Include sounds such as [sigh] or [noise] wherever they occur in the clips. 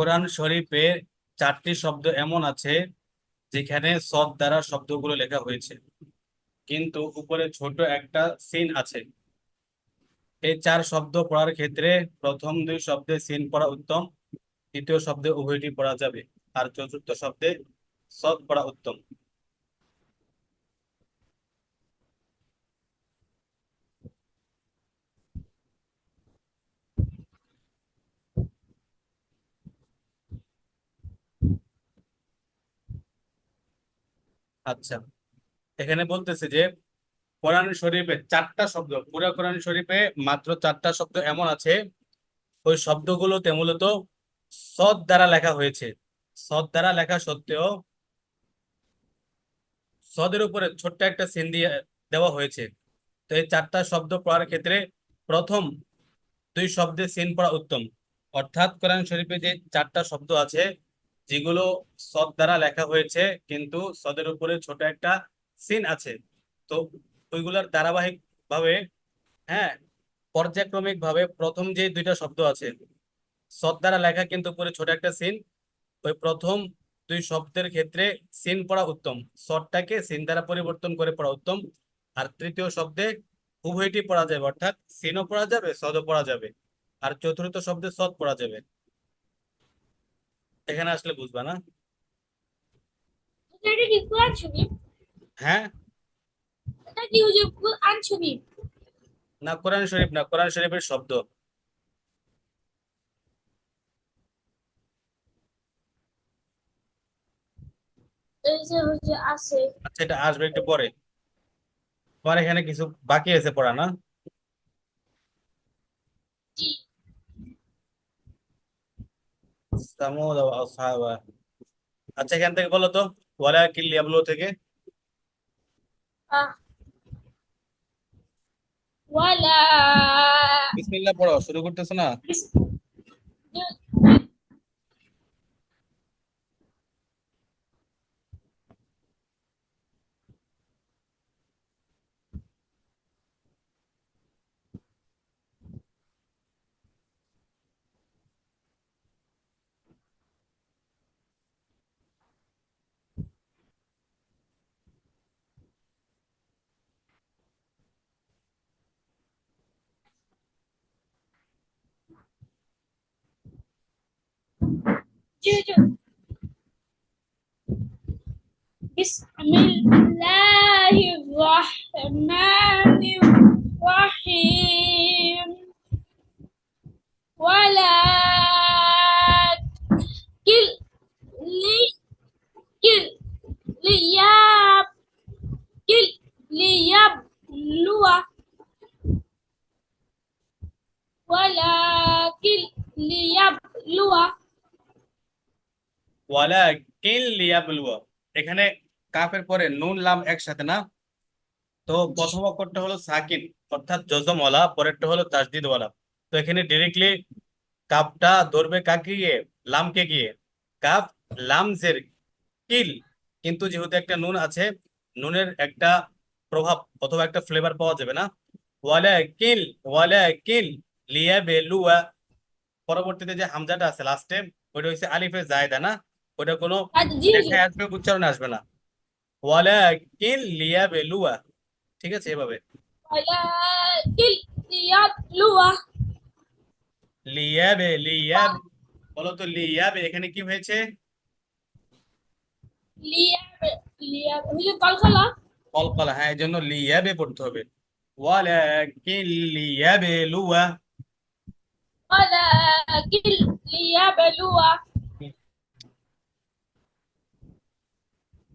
কোরআন শরীফে চারটি শব্দ এমন আছে যেখানে সদ দ্বারা শব্দগুলো লেখা হয়েছে। কিন্তু উপরে ছোট একটা সিন আছে। এই চার শব্দ পড়ার ক্ষেত্রে প্রথম দুই শব্দে সিন পড়া উত্তম, দ্বিতীয় শব্দে উভয়টি পড়া যাবে, আর চতুর্থ শব্দে সদ পড়া উত্তম। আচ্ছা। এখানে বলতেছে যে, কোরআন শরীফে চারটা শব্দ, পুরা কোরআন শরীফে মাত্র চারটা শব্দ এমন আছে, ওই শব্দগুলোতে মূলত সদ দ্বারা লেখা হয়েছে। সদ দ্বারা লেখা সত্ত্বেও সদের উপরে ছোট্ট একটা সিন দিয়ে দেওয়া হয়েছে। তো এই চারটা শব্দ পড়ার ক্ষেত্রে প্রথম দুই শব্দে সিন পড়া উত্তম। অর্থাৎ কোরআন শরীফে যে চারটা শব্দ আছে যেগুলো সদ দ্বারা লেখা হয়েছে, কিন্তু সদের উপরে ছোট একটা সিন আছে। তো ওইগুলার ধারাবাহিক ভাবে হ্যাঁ পর্যায়ক্রমিক ভাবে প্রথম যে দুইটা শব্দ আছে সদ দ্বারা লেখা কিন্তু উপরে ছোট একটা সিন, ওই প্রথম দুই শব্দের ক্ষেত্রে সিন পড়া উত্তম সদটাকে সিন দ্বারা পরিবর্তন করে পড়া উত্তম, আর তৃতীয় শব্দে উভয়টি পড়া যাবে, অর্থাৎ সিনও পড়া যাবে, সদও পড়া যাবে, আর চতুর্থ শব্দে সদ পড়া যাবে। এখানে আসলে বুঝবা না। হ্যাঁ? না কোরআন শরীফ না কোরআন শরীফের শব্দ। আচ্ছা এটা আসবে একটু পরে। তোমার এখানে কিছু বাকি আছে পড়া না? সামুদ আসহাবা। আচ্ছা এখান থেকে বলো তো ওয়ালা কিল্লিয়াবলু থেকে? আহ ওয়ালা বিসমিল্লাহ পড়ো শুরু করতেছ না? জি জি বিসমিল্লাহির রহমানির রহিম ওয়ালা কিল লি কিল লিয়াব কিল লিয়াব লুয়া ওয়ালা কিল লিয়াব লুয়া ওয়ালা এখানে কাফের পরে নুন, লাম একসাথে, না? তো প্রথম অক্ষরটা হলো সাকিন, অর্থাৎ জজম ওয়ালা পরেরটা হলো তাসদিদ ওয়ালা তো এখানে ডিরেক্টলি কাফটা ধরবে কাকে গিয়ে? লামকে গিয়ে। কাফ লাম, জের, কিল। কিন্তু যেহেতু একটা নুন আছে, নুনের একটা প্রভাব অথবা একটা ফ্লেভার পাওয়া যাবে, না? ওয়ালা কিল ওয়ালা কিল লিয়া বেলুয়া পরবর্তীতে যে হামজাটা আছে লাস্টে ওইটা হচ্ছে আলিফে জায়দা, না? ওটা কোনো আচ্ছা, লেখায় আসবে উচ্চারণে আসবে না। ওয়ালাকিন লিয়া ঠিক আছে এভাবে। ওয়ালাকিন লিয়া বেলুয়া লিয়াবে লিয়াবে বলো তো লিয়াবে এখানে কি হয়েছে? লিয়াবে লিয়াবে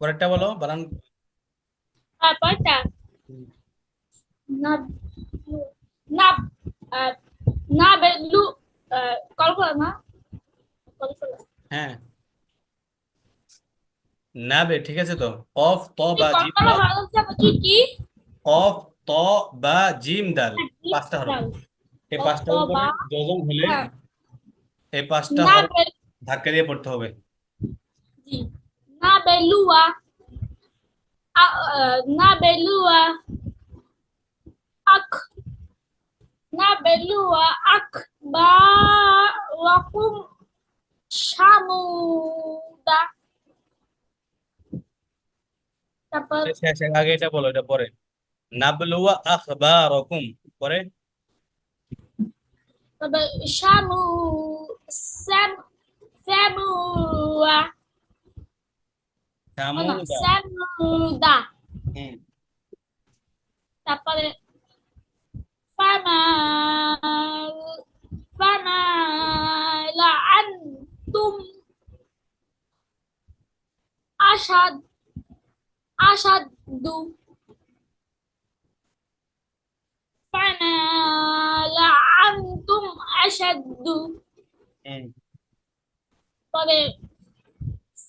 পরেরটা বলো বানান না হ্যাঁ। নাবে ঠিক আছে তো? কফ ত বা জিম কি কি? ত বা জিম দাল। পাঁচটা হরফ এই উপরে যজম হলে হ্যাঁ। এই পাঁচটা ধাক্কা দিয়ে পড়তে হবে। না বেলুয়া আ আহ, না বেলুয়া আক না বেলুয়া আক বা রকম সামুদা তারপর শেষ শেষ, আগে এটা বলো এটা পরে নাবলুয়া আখবারকুম পরে তারপর সামু স্যাম স্যামুয়া না সামুদা স্যামুদা হুম তারপরে ফামাল ফামালা আনতুম আসাদ আসাদু ফামালা আনতুম আসাদু হুম পরে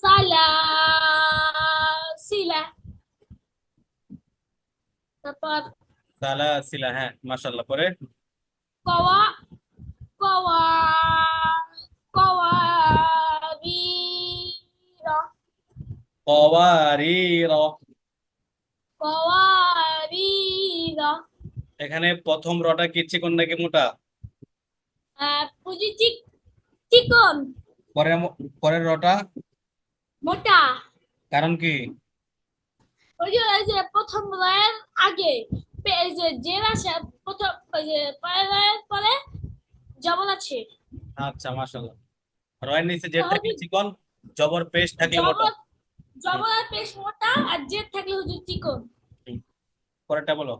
সালাসিলা। তারপর সালাসিলা হ্যাঁ মাশাআল্লাহ পরে? কওয়া কওয়া কওয়ারির। কওয়ারির। কওয়ারির। এখানে প্রথম রটা কি চিকন নাকি মোটা? চিক চিকন। পরের পরের রটা? মোটা। কারণ কি? ওই যে ওই যে প্রথম রায়ের আগে এই যে জের আছে প্রথম ওই যে পরের রায়ের পরে জবর আছে। আচ্ছা মাশাআল্লাহ। রয়ের নিচে জেড থাকলে চিকন জবর পেশ থাকলে মোটা। জবর জবর পেশ মোটা আর জের থাকলে হচ্ছে চিকন। পরেরটা বলো।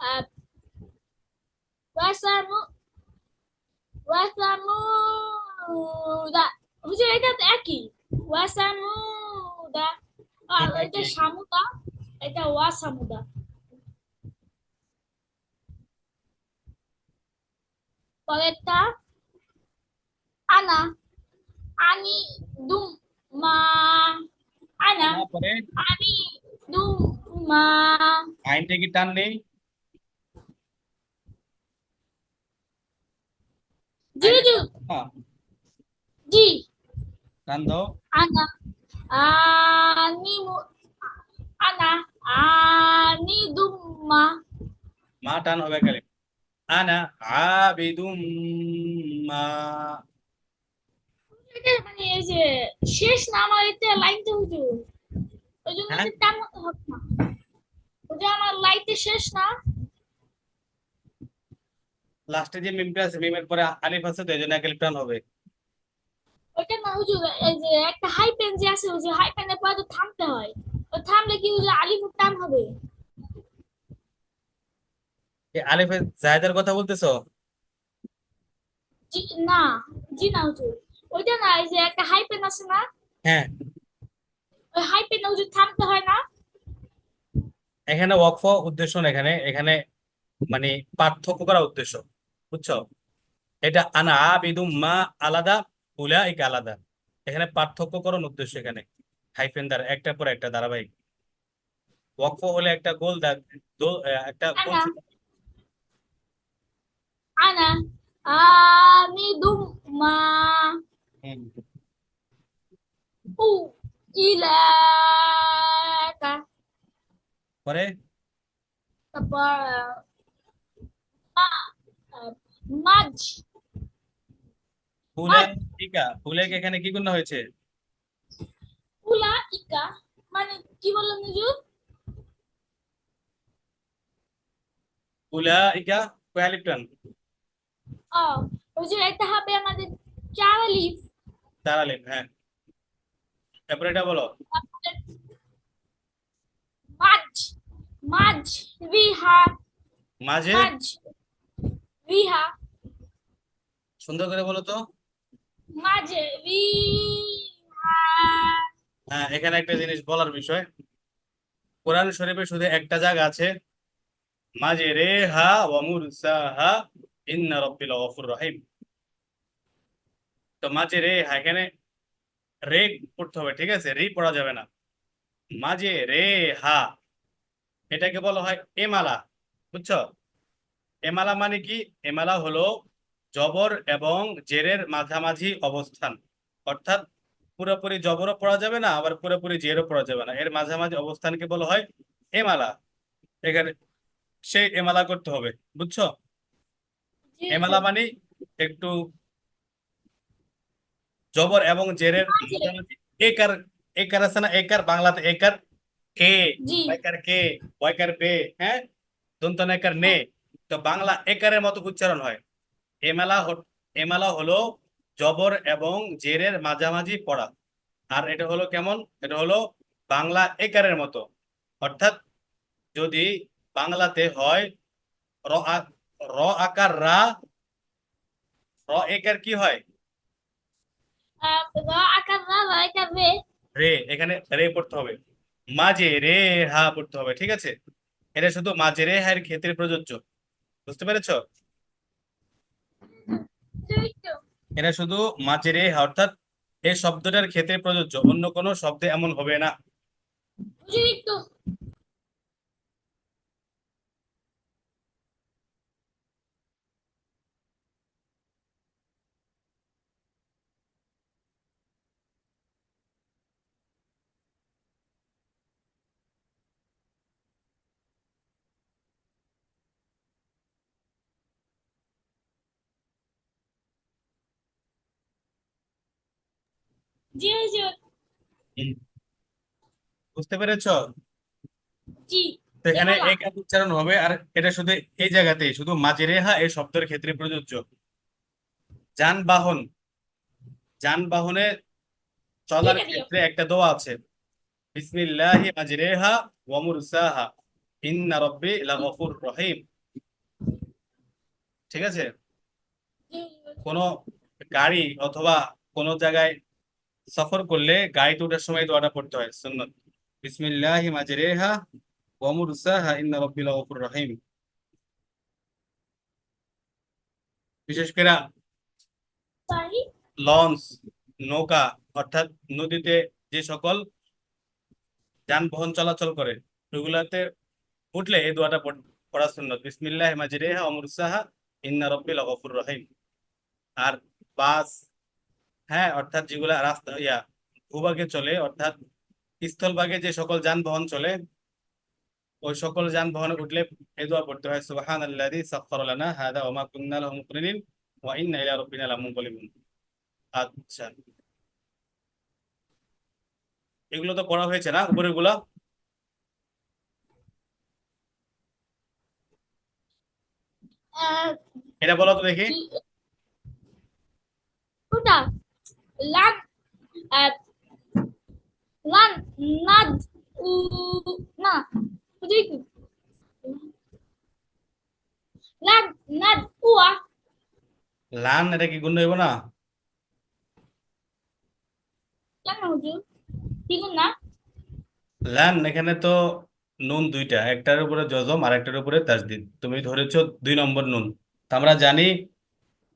আহ, ওয়াসামু দা হুজুর এটা তো একই। ওয়াসামুদা আর এটা? সামুদা এটা ওয়াসামুদা পরেরটা আনা আনি দুম মা আনা আনি দুম মা আইনটা কি টান জি জি হ্যাঁ জি টান দাও Ana. Animu. Ana. মা টান হবে খালি আনা আবিদুম মা এটা মানে এই যে শেষ না আমার এটা লাইনটা হুজুর ওই জন্য হ্যাঁ? টান হবে না ওই যে আমার লাইনটা শেষ না লাস্টে যে মিমটা আছে মিমের পরে আলিফ আছে তো এই জন্য আলিফ টান হবে ওইটা না হুজুর একটা হাই পেন যে আছে হুজুর হাই পেনের পরে তো থামতে হয়। ও থামলে কি হুজুর আলিফ টান হবে? আলিফের জায়দার কথা বলতেছো? জি না জি না হুজুর। ওইটা না যে একটা হাই পেন আছে না? হ্যাঁ। ওই হাই পেন হুজুর থামতে হয় না? এখানে ওয়াকফ উদ্দেশ্য না এখানে এখানে মানে পার্থক্য করা উদ্দেশ্য। বুঝছ? এটা আনা আবিদুম মা আলাদা উলাইকা আলাদা। এখানে পার্থক্যকরণ উদ্দেশ্য এখানে। হাইফেন দ্বারা একটার পর একটা ধারাবাহিক। ওয়াকফ হলে একটা গোল দাগ একটা গোল আনা। ma হুম। u ilaka পরে? তারপর মা মাঝ উলাইকা উলাইকা এখানে কি গুণ হয়েছে? উলা ইকা মানে কি বললেন হুজুর উলাইকা কয় আলিফ টান ও হুজুর এটা হবে আমাদের চার আলিফ চার আলিফ হ্যাঁ। তারপরে এটা বলো। মাঝ মাঝ রিহা। মাঝে রিহা। সুন্দর করে বলো তো। হ্যাঁ এখানে একটা জিনিস বলার বিষয়। কোরআন শরীফে শুধু একটা জায়গা আছে। মাঝে রে হা ওয়া মুরসাহা ইন্না রাব্বিল গফুর রহিম। তো মাঝে রে হা, এখানে রে পড়তে হবে, ঠিক আছে? রি পড়া যাবে না। মাঝে রে হা, এটাকে বলা হয় এমালা, বুঝছ? এমালা মানে কি? এমালা হলো জবর এবং জেরের মাঝামাঝি অবস্থান। অর্থাৎ পুরোপুরি জবরও পড়া যাবে না আবার পুরোপুরি জেরও পড়া যাবে না। এর মাঝামাঝি অবস্থানকে বলা হয় এমালা। এখানে সেই এমালা করতে হবে বুঝছ? এমালা মানে একটু জবর এবং জেরের একার একার আছে না? একার বাংলাতে একার কে। ওয়াইকার কে ওয়াইকার বে হ্যাঁ? দন্ত একার নে। তো বাংলা একারের মতো উচ্চারণ হয়। এমেলা এমেলা হলো জবর এবং জেরের মাঝামাঝি পড়া। আর এটা হলো কেমন? এটা হলো বাংলা একারের মতো। অর্থাৎ যদি বাংলাতে হয় র আকার রা র একার কি হয়? র এখানে রে পড়তে হবে। মাঝে রে হা পড়তে হবে ঠিক আছে? এটা শুধু মাঝে রে হার ক্ষেত্রে প্রযোজ্য। বুঝতে পেরেছ? এটা শুধু মাঝে রে অর্থাৎ এই শব্দটার ক্ষেত্রে প্রযোজ্য। অন্য কোনো শব্দে এমন হবে না। জি হুজুর বুঝতে পেরেছ? জি। এখানে এমালা। এক এক উচ্চারণ হবে আর এটা শুধু এই জায়গাতেই শুধু এই শব্দের ক্ষেত্রে প্রযোজ্য। যানবাহন। যানবাহনে চলার ক্ষেত্রে একটা দোয়া আছে। বিসমিল্লাহি মাজরেহা ওয়া মুরসাহা। ইন্না রাব্বি লাগফুর রহিম। ঠিক আছে? কোনো গাড়ি অথবা কোনো জায়গায় সফর করলে গাড়িতে ওঠার সময় দোয়াটা পড়তে হয়। সুন্নত। বিসমিল্লাহি মাজরেহা ওয়া মুরসাহা ইন্না রাব্বি লাগফুর রহিম। বিশেষ করে লঞ্চ, নৌকা অর্থাৎ নদীতে যে সকল যানবাহন চলাচল করে ওগুলাতে উঠলে এই দোয়াটা পড়- সুন্নত। বিসমিল্লাহ মাজরিহা ওয়া মুরসাহা ইন্না রাব্বি লাগফুর রহিম। আর বাস হ্যাঁ অর্থাৎ যেগুলা রাস্তা ইয়া ভূভাগে চলে অর্থাৎ স্থলভাগে যে সকল যানবাহন চলে ওই সকল যানবাহনে উঠলে দোয়া পড়তে হয় সুবহানাল্লাযী সাখখারা লানা হাযা ওয়া মা কুন্না লাহু মুকরিনিন ওয়া ইন্না ইলা রাব্বিনা লামুনকালিবুন আচ্ছা। এগুলো তো পড়া হয়েছে না উপরেরগুলা এটা বলো তো দেখি। ওটা লান না এটা কি গুণ হইব না? কেন হুজুর? কি না? লান এখানে তো নুন দুইটা একটার উপরে জজম আর একটার উপরে তাসদিদ তুমি ধরেছো দুই নম্বর নুন। তা আমরা জানি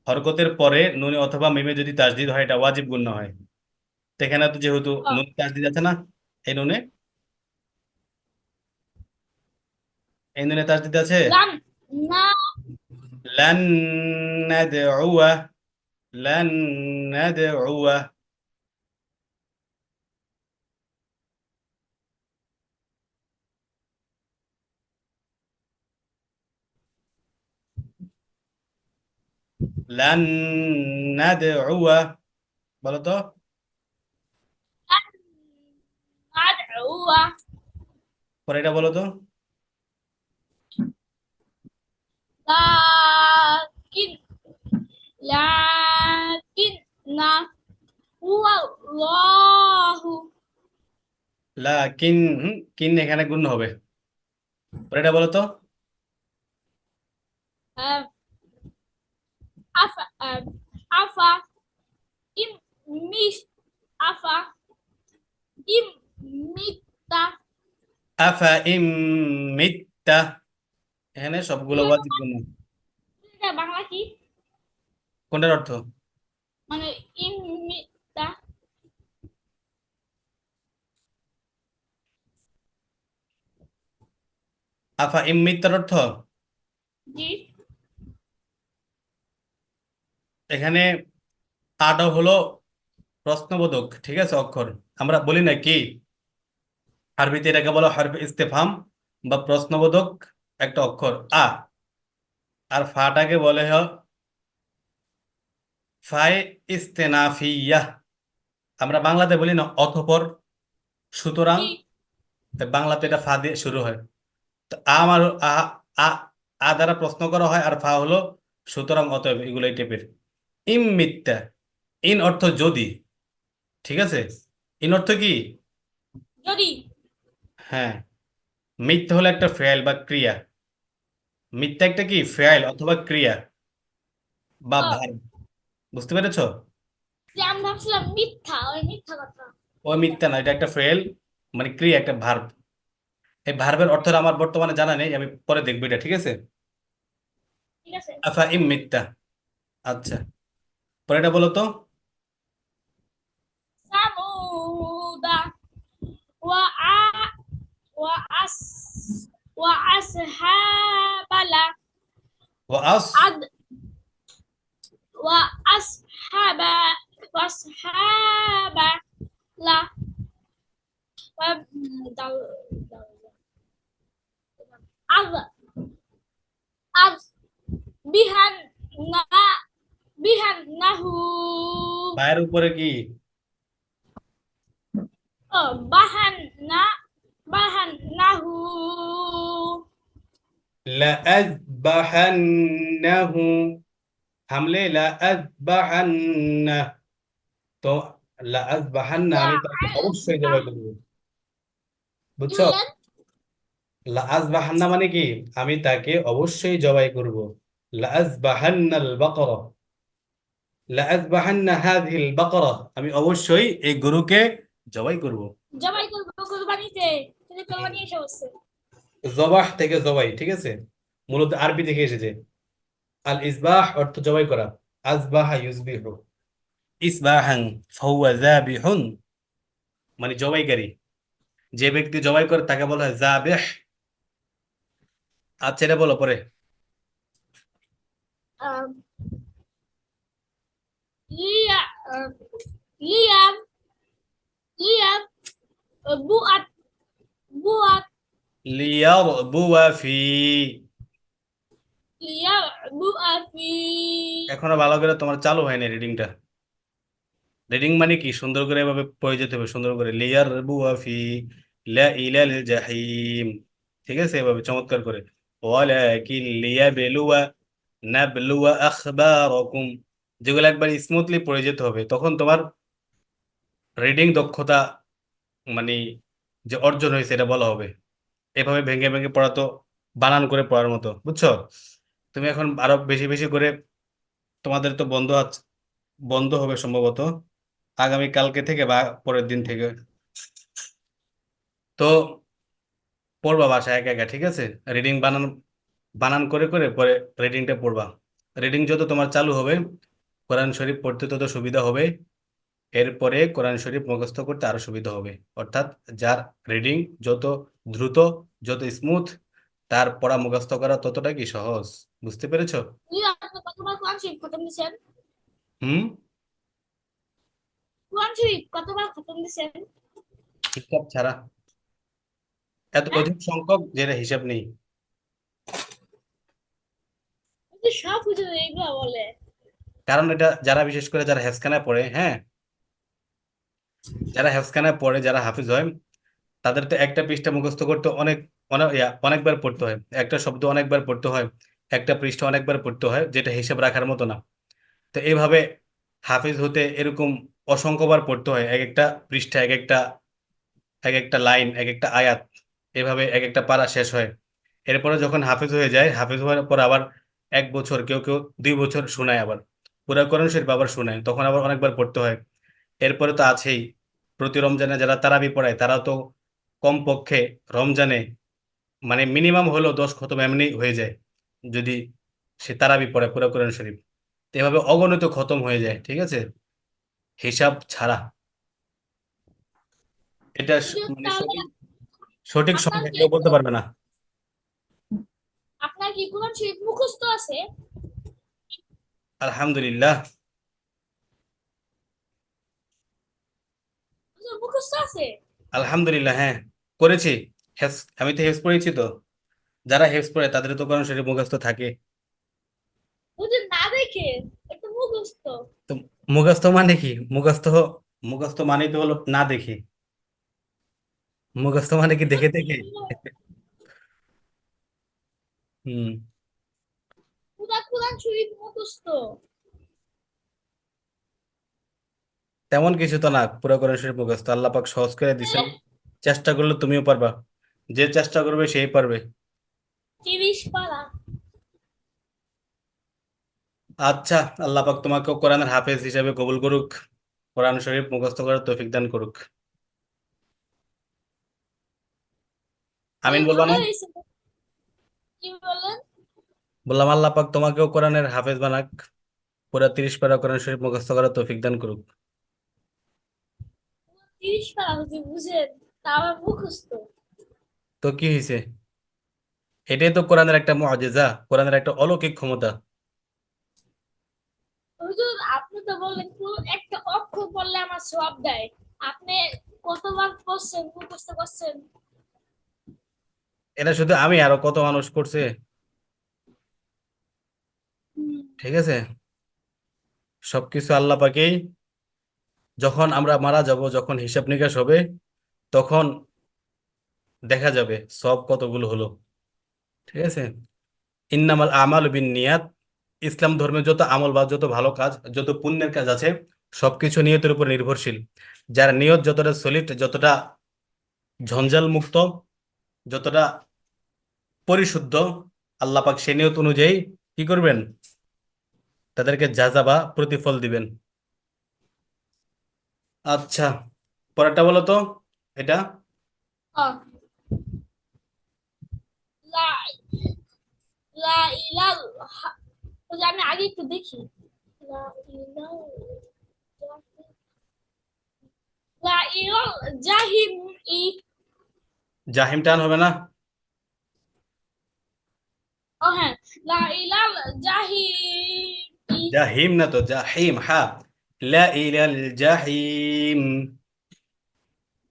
হরকতের পরে নুনে অথবা মিমে যদি তাজদিদ হয় এটা ওয়াজিব গুণ্য হয় সেখানে তো যেহেতু নুন তাজদিদ আছে না এই নুনে? এই নুনে তাসদিদ আছে? লান নাদউয়া লান নাদউয়া। لن ندعو لن ندعو বলো তো নাদ উয়া পরে এটা বলো তো lakin lakin na huwa Allahu লাকিন হুম, কিন এখানে গুণ হবে পরে এটা বলো তো uh, Afa uh, afa im mis afa im mita আফা ইম মিত্তা এখানে সবগুলো ওয়াজিব গুণ এটা বাংলা কি? কোনটার অর্থ? মানে ইমিতা আফা ইম্মিতার অর্থ? জি। এখানে আটা হলো প্রশ্নবোধক ঠিক আছে অক্ষর। আমরা বলি না কি? আরবিতে এটাকে বলা হরফ ইস্তেফাম বা প্রশ্নবোধক একটা অক্ষর। আ আর ফাটাকে বলে হয় ফাই ইস্তেনাফিয়া। আমরা বাংলাতে বলি না অতঃপর সুতরাং বাংলাতে এটা ফা দিয়ে শুরু হয়। তো আমার আ আ আ দ্বারা প্রশ্ন করা হয় আর ফা হলো সুতরাং অতএব এগুলো এই টাইপের ইম মিথ্যা। ইন অর্থ যদি। ঠিক আছে? ইন অর্থ কি? যদি। হ্যাঁ। মিথ্যা হলো একটা ফেল বা ক্রিয়া। মিথ্যা একটা কি? ফেল অথবা ক্রিয়া। বা। ভার্ব বুঝতে পেরেছ? যে আমি ভাবছিলাম মিথ্যা ওই মিথ্যা কথা। ওই মিথ্যা না এটা একটা ফেল মানে ক্রিয়া একটা ভার্ব। এই ভার্বের অর্থটা আমার বর্তমানে জানা নেই আমি পরে দেখব এটা ঠিক আছে? ঠিক আছে। আফা ইম মিথ্যা। আচ্ছা। পরে এটা বলো তো সামুদা ওয়া আ ওয়া আস ওয়া আসহাবালা ওয়াস আদ ওয়া আসহাবা ওয়াসহাবা লা ওয়া দাও দাও আজ আজ বিহান না বিহান নাহু পায়ের উপরে কি? বাহান না বাহান নাহু লাআযবাহান্নাহু। থামলে লাআযবাহান্না। তো লাআযবাহান্না আমি তাকে অবশ্যই জবাই করব। বুঝছ? লাআযবাহান্না মানে কি? আমি তাকে অবশ্যই জবাই করব। বাকরা বাকরা। আমি অবশ্যই এই গরুকে জবাই করব। জবাই করব কুরবানিতে কিন্তু কুরবানি এসে বসছে। জবাহ থেকে জবাই ঠিক আছে? মূলত আরবি থেকে এসেছে। আল ইসবাহ অর্থ জবাই করা। আজবাহা ইউজবিহু ইসবাহান ফাহুয়া যাবিহুন। মানে জবাইকারী। যে ব্যক্তি জবাই করে তাকে বলা হয় আচ্ছা এটা বলো পরে। লিয়াম আহ, বুয়াত বুয়াত লিয়ারবুয়া ফি লিয়া বুয়াফি এখনও ভালো করে তোমার চালু হয়নি রিডিংটা রিডিং মানে কি? সুন্দর করে এভাবে পড়ে যেতে হবে সুন্দর করে। লিয়ারবুয়া ফি লা ইলাল জাহিম ঠিক আছে? এভাবে চমৎকার করে। ওয়ালাকিন লিয়াবলুয়া নাবলুয়া আখবারাকুম। যেগুলো একবার স্মুথলি পড়ে যেতে হবে, তখন তোমার রিডিং দক্ষতা মানে যে অর্জন হয়েছে এটা বলা হবে। এভাবে ভেঙে ভেঙে পড়া তো বানান করে পড়ার মতো, বুঝছ? তুমি এখন আরও বেশি বেশি করে তোমাদের তো বন্ধ আছে, বন্ধ হবে সম্ভবত আগামী কালকে থেকে বা পরের দিন থেকে। তো পড়বা বাসায় একা একা, ঠিক আছে? রিডিং বানান বানান করে করে পরে রিডিংটা পড়বা। রিডিং যত তোমার চালু হবে কোরআন শরীফ পড়তে তত সুবিধা হবে। এরপরে কোরআন শরীফ মুখস্থ করতে আরও সুবিধা হবে। অর্থাৎ যার রিডিং যত দ্রুত যত স্মুথ তার পড়া মুখস্থ করা ততটা কি সহজ? বুঝতে পেরেছ? হুম? কতবার খতম দিয়েছেন? হিসাব ছাড়া। এত অধিক সংখ্যক যেটা হিসাব নেই। সব হুজুর এইগুলা বলে। কারণ এটা যারা বিশেষ করে যারা হেফজখানায় পড়ে হ্যাঁ? যারা হেফজখানায় পড়ে, যারা হাফিজ হয়, তাদের তো একটা পৃষ্ঠা মুখস্থ করতে অনেক অনেক অনেকবার পড়তে হয়। একটা শব্দ অনেকবার পড়তে হয়, একটা পৃষ্ঠা অনেকবার পড়তে হয়, যেটা হিসাব রাখার মতো না। তো এইভাবে হাফিজ হতে এরকম অসংখ্যবার পড়তে হয় এক একটা পৃষ্ঠা এক একটা এক একটা লাইন এক একটা আয়াত, এভাবে এক একটা পারা শেষ হয়। এরপরে যখন হাফিজ হয়ে যায়, হাফিজ হওয়ার পর আবার এক বছর, কেউ কেউ দুই বছর শোনায় আবার। পুরা কোরআন শরীফ আবার শোনায় তখন আবার অনেকবার পড়তে হয়। এরপরে তো আছেই প্রতি রমজানে যারা তারাবি পড়ায় তারা তো কমপক্ষে রমজানে মানে মিনিমাম হলেও দশ খতম এমনি হয়ে যায় যদি সে তারাবি পড়ে পুরা কোরআন শরীফ। তো এভাবে অগণিত খতম হয়ে যায় ঠিক আছে? হিসাব ছাড়া। এটা মানে সঠিক সঠিক সংখ্যা কেউ বলতে পারবে না। আপনার কি কোরআন শরীফ মুখস্থ আছে? আলহামদুলিল্লাহ। আলহামদুলিল্লাহ হ্যাঁ করেছি। আমি তো হেফস পড়েছি তো। যারা হেফস পড়ে তাদের তো কোরআন শরীফ মুখস্থ থাকে। না দেখে একটু মুখস্থ। তো মুখস্থ মানে কি? মুখস্থ মুখস্থ মানে তো হলো না দেখে। মুখস্থ মানে কি দেখে দেখে? [laughs] হুম। কোরআন শরীফ মুখস্থ। তেমন কিছু তো না পুরো কোরআন শরীফ মুখস্থ। আল্লাহ পাক সহজ করে দিছেন। চেষ্টা করলে তুমিও পারবা। যে চেষ্টা করবে সেই পারবে। পারা। আচ্ছা আল্লাহ পাক তোমাকে কোরআনের হাফেজ হিসেবে কবুল করুক কোরআন শরীফ মুখস্থ করার তৌফিক দান করুক। আমিন বলবা না? কি বলেন? বললাম আল্লাহ পাক তোমাকেও কোরআনের হাফেজ বানাক। পুরা তিরিশ পারা কোরআন শরীফ মুখস্থ করার তৌফিক দান করুক। তিরিশ পারা হুজুর বুঝেন তা আমার মুখস্থ। তো কি হয়েছে এটাই তো কোরআনের একটা মুআজিজা কোরআনের একটা অলৌকিক ক্ষমতা। হুজুর আপনি তো বললেন কোন একটা অক্ষর পড়লে আমার সব দেয়। আপনি কতবার পড়ছেন মুখস্থ করছেন? এটা শুধু আমি আরও কত মানুষ করছে ঠিক আছে? সবকিছু আল্লাহ পাকেই, যখন আমরা মারা যাব, যখন হিসাব নিকাশ হবে, তখন দেখা যাবে সব কতগুলো হলো। ঠিক আছে? ইন্নামাল আমাল বিন নিয়াত ইসলাম ধর্মে যত আমল বা যত ভালো কাজ, যত পুণ্যের কাজ আছে, সবকিছু নিয়তের উপর নির্ভরশীল। যার নিয়ত যতটা সলিড যতটা ঝঞ্ঝাল মুক্ত, যতটা পরিশুদ্ধ, আল্লাহ সে নিয়ত অনুযায়ী কি করবেন? তাদেরকে যাজা বা প্রতিফল দিবেন। আচ্ছা পরেরটা বলো তো এটা? আমি আগে একটু দেখি। জাহিম টান হবে না? ও হ্যাঁ লা ইলাহা জাহিম জাহিম না তো জাহিম হা লা ইলাল জাহিম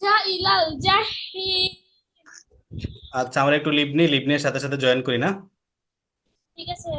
জা ইলাল জাহিম আচ্ছা আমরা একটু লিবনি লিবনের সাথে সাথে জয়েন করি না? ঠিক আছে।